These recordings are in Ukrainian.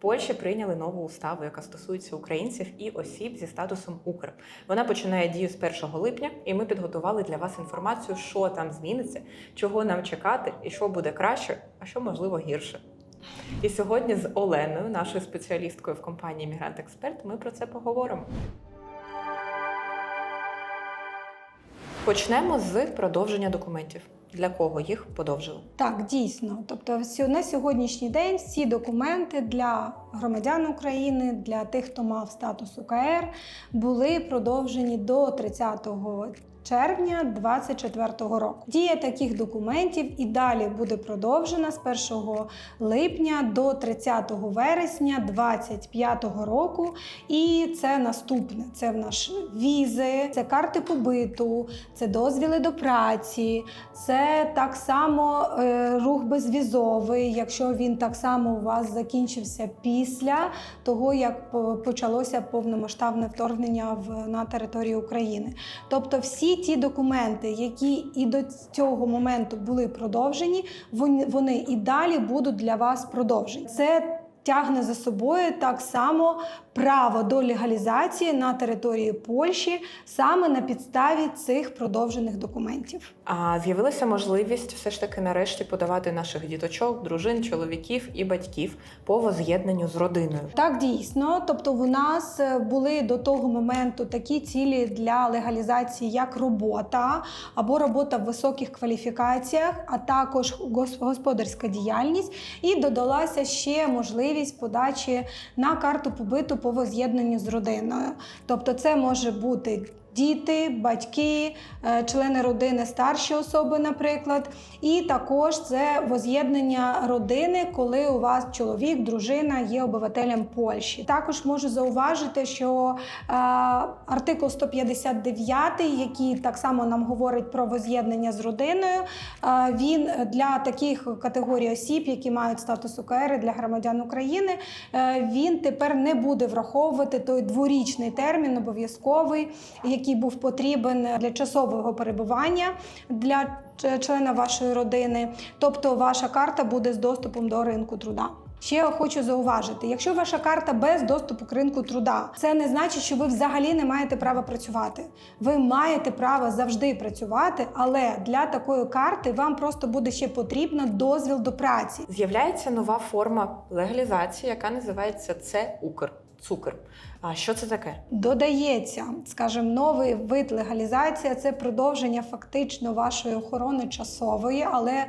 Польщі прийняли нову уставу, яка стосується українців і осіб зі статусом Укр. Вона починає дію з 1 липня, і ми підготували для вас інформацію, що там зміниться, чого нам чекати, і що буде краще, а що можливо гірше. І сьогодні з Оленою, нашою спеціалісткою в компанії Мігрант Експерт, ми про це поговоримо. Почнемо з продовження документів. Для кого їх подовжили? Так, дійсно. Тобто, на сьогоднішній день всі документи для громадян України, для тих, хто мав статус УКР, були продовжені до 30 червня 2024 року. Дія таких документів і далі буде продовжена з 1 липня до 30 вересня 2025 року. І це наступне: це в наш візи, це карти побиту, це дозвіли до праці, це так само е, рух безвізовий, якщо він так само у вас закінчився після того, як почалося повномасштабне вторгнення в, на територію України. Тобто всі ті документи, які і до цього моменту були продовжені, вони, і далі будуть для вас продовжені. Це тягне за собою так само право до легалізації на території Польщі саме на підставі цих продовжених документів. А з'явилася можливість все ж таки нарешті подавати наших діточок, дружин, чоловіків і батьків по воз'єднанню з родиною. Так, дійсно. Тобто, у нас е, були до того моменту такі цілі для легалізації, як робота або робота в високих кваліфікаціях, а також гос- господарська діяльність. І додалася ще можливість подачі на карту побиту по воз'єднанню з родиною. Тобто, це може бути. Діти, батьки, е, члени родини, старші особи, наприклад, і також це воз'єднання родини, коли у вас чоловік, дружина є обивателем Польщі. Також можу зауважити, що е, артикул 159, який так само нам говорить про воз'єднання з родиною, е, він для таких категорій осіб, які мають статус УКР для громадян України, е, він тепер не буде враховувати той дворічний термін обов'язковий, який був потрібен для часового перебування для члена вашої родини. Тобто ваша карта буде з доступом до ринку труда. Ще хочу зауважити: якщо ваша карта без доступу к ринку труда, це не значить, що ви взагалі не маєте права працювати. Ви маєте право завжди працювати, але для такої карти вам просто буде ще потрібно дозвіл до праці. З'являється нова форма легалізації, яка називається це Укр. Цукр. А що це таке? Додається, скажімо, новий вид легалізація це продовження фактично вашої охорони часової, але е,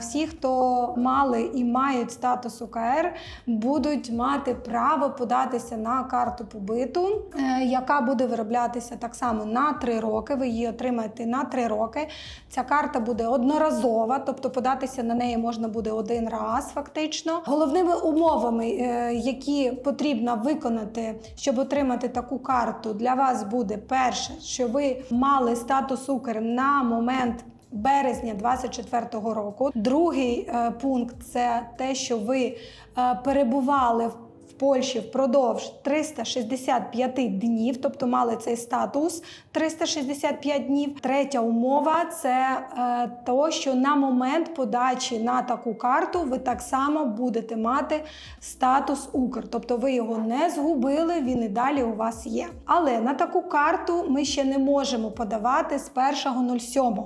всі, хто мали і мають статус УКР, будуть мати право податися на карту побиту, е, яка буде вироблятися так само на 3 роки. Ви її отримаєте на 3 роки. Ця карта буде одноразова, тобто податися на неї можна буде один раз, фактично. Головними умовами, е, які потрібно виконати, щоб отримати таку карту, для вас буде перше, що ви мали статус Укр на момент. Березня 24-го року. Другий е, пункт це те, що ви е, перебували в Польщі впродовж 365 днів, тобто мали цей статус 365 днів. Третя умова це е, то, що на момент подачі на таку карту ви так само будете мати статус Укр, тобто ви його не згубили, він і далі у вас є. Але на таку карту ми ще не можемо подавати з 1.07.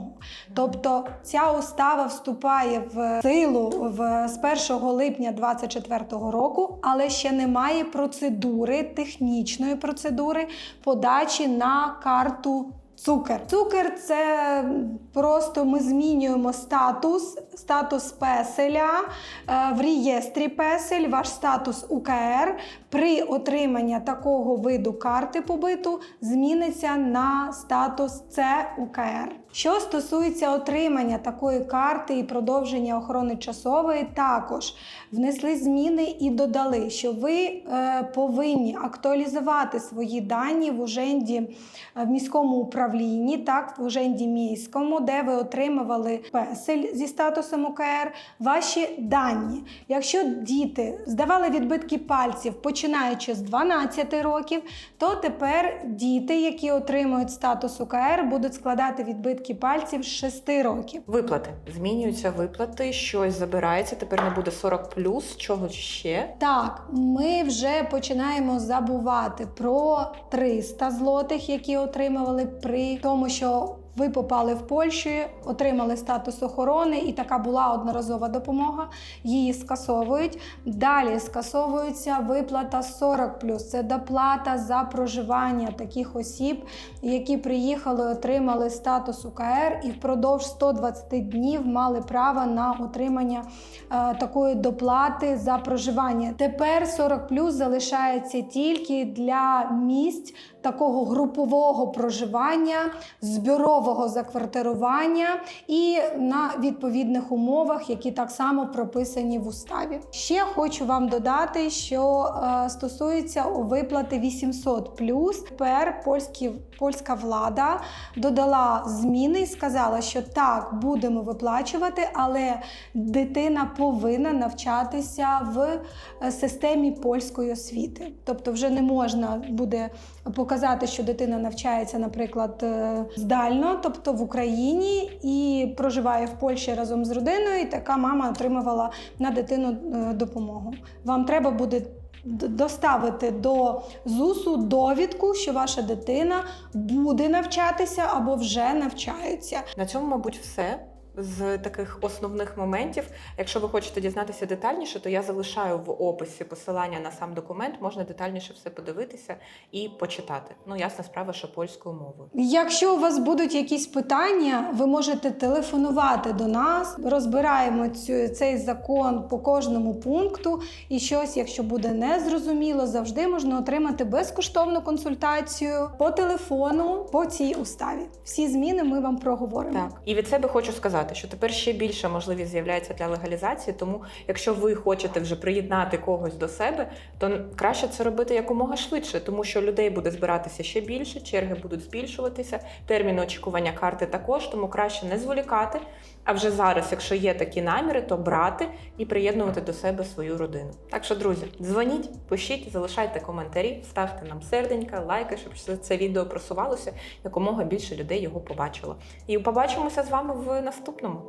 Тобто ця устава вступає в силу в, з 1 липня 2024 року, але ще немає процедури, технічної процедури подачі на карту. Цукер. Цукер це просто ми змінюємо статус, статус песеля е, в реєстрі песель, ваш статус УКР при отриманні такого виду карти побиту зміниться на статус ЦУКР. Що стосується отримання такої карти і продовження охорони часової, також внесли зміни і додали, що ви е, повинні актуалізувати свої дані в уженді е, в міському управлінні, так в уженді міському де ви отримували песель зі статусом УКР, ваші дані. Якщо діти здавали відбитки пальців починаючи з 12 років, то тепер діти, які отримують статус УКР, будуть складати відбитки пальців з 6 років. Виплати змінюються виплати, щось забирається. Тепер не буде 40 чого ще. Так, ми вже починаємо забувати про 300 злотих, які отримували при тому, що ви попали в Польщу, отримали статус охорони, і така була одноразова допомога. Її скасовують. Далі скасовується виплата 40+. Це доплата за проживання таких осіб, які приїхали, отримали статус УКР і впродовж 120 днів мали право на отримання е, такої доплати за проживання. Тепер 40 залишається тільки для місць такого групового проживання, збюрового заквартирування і на відповідних умовах, які так само прописані в уставі. Ще хочу вам додати, що е, стосується виплати 800 тепер польські, польська влада додала зміни і сказала, що так будемо виплачувати, але дитина повинна навчатися в е, системі польської освіти. Тобто, вже не можна буде показати, що дитина навчається, наприклад, е, тобто в Україні, і проживає в Польщі разом з родиною, і така мама отримувала на дитину е, допомогу. Вам треба буде доставити до ЗУСу довідку, що ваша дитина буде навчатися або вже навчається. На цьому, мабуть, все. З таких основних моментів, якщо ви хочете дізнатися детальніше, то я залишаю в описі посилання на сам документ, можна детальніше все подивитися і почитати. Ну, ясна справа, що польською мовою. Якщо у вас будуть якісь питання, ви можете телефонувати до нас. Розбираємо цю, цей закон по кожному пункту. І щось, якщо буде незрозуміло, завжди можна отримати безкоштовну консультацію по телефону по цій уставі. Всі зміни ми вам проговоримо. Так, і від себе хочу сказати, що тепер ще більша можливість з'являється для легалізації. Тому, якщо ви хочете вже приєднати когось до себе, то краще це робити якомога швидше, тому що людей буде збиратися ще більше, черги будуть збільшуватися, терміни очікування карти також. Тому краще не зволікати. А вже зараз, якщо є такі наміри, то брати і приєднувати до себе свою родину. Так що, друзі, дзвоніть, пишіть, залишайте коментарі, ставте нам серденька, лайки, щоб це відео просувалося, якомога більше людей його побачило. І побачимося з вами в наступному.